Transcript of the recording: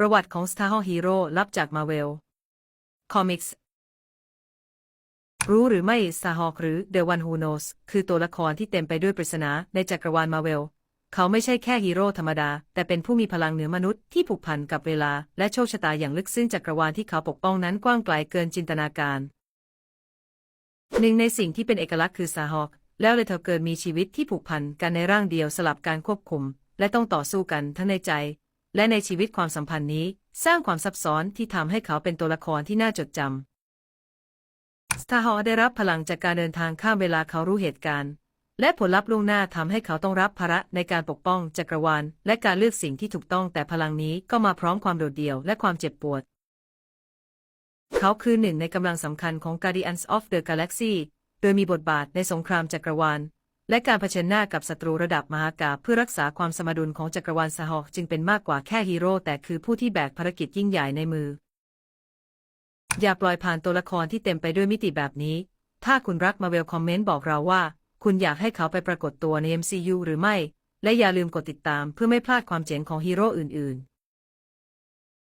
ประวัติของ Star Hawk Hero ลับจาก Marvel Comics รู้หรือไม่ Star Hawk หรือ The One Who Knows คือตัวละครที่เต็มไปด้วยปริศนาในจักรวาลมาเวลเขาไม่ใช่แค่ฮีโร่ธรรมดา แต่เป็นผู้มีพลังเหนือมนุษย์ที่ผูกพันกับเวลา และโชคชะตาอย่างลึกซึ้งจักรวาลที่เขาปกป้องนั้นกว้างไกลเกินจินตนาการ หนึ่งในสิ่งที่เป็นเอกลักษณ์คือ Star Hawk แล้วเลยเธอเกิดมีชีวิตที่ผูกพันกันในร่างเดียวสลับการควบคุม และต้องต่อสู้กันทั้งในใจ และในชีวิตความสัมพันธ์นี้ สร้างความซับซ้อนที่ทำให้เขาเป็นตัวละครที่น่าจดจำสตาร์ฮอได้รับพลังจากการเดินทางข้ามเวลาเขารู้เหตุการณ์ และผลลัพธ์ล่วงหน้าทำให้เขาต้องรับภาระในการปกป้องจักรวาล และการเลือกสิ่งที่ถูกต้องแต่พลังนี้ก็มาพร้อมความโดดเดี่ยวและความเจ็บปวด เขาคือหนึ่งในกำลังสำคัญของ Guardians of the Galaxy โดยมีบทบาทในสงครามจักรวาล และการเผชิญหน้ากับศัตรูระดับมหากาเพื่อรักษาความสมดุลของจักรวาลสหอกจึงเป็นมากกว่าแค่ฮีโร่แต่คือผู้ที่แบกภารกิจยิ่งใหญ่ในมือ อย่าปล่อยผ่านตัวละครที่เต็มไปด้วยมิติแบบนี้ ถ้าคุณรักมาเวลคอมเมนต์บอกเราว่า คุณอยากให้เขาไปปรากฏตัวใน MCU หรือไม่ และอย่าลืมกดติดตามเพื่อไม่พลาดความเจ๋งของฮีโร่อื่น ๆ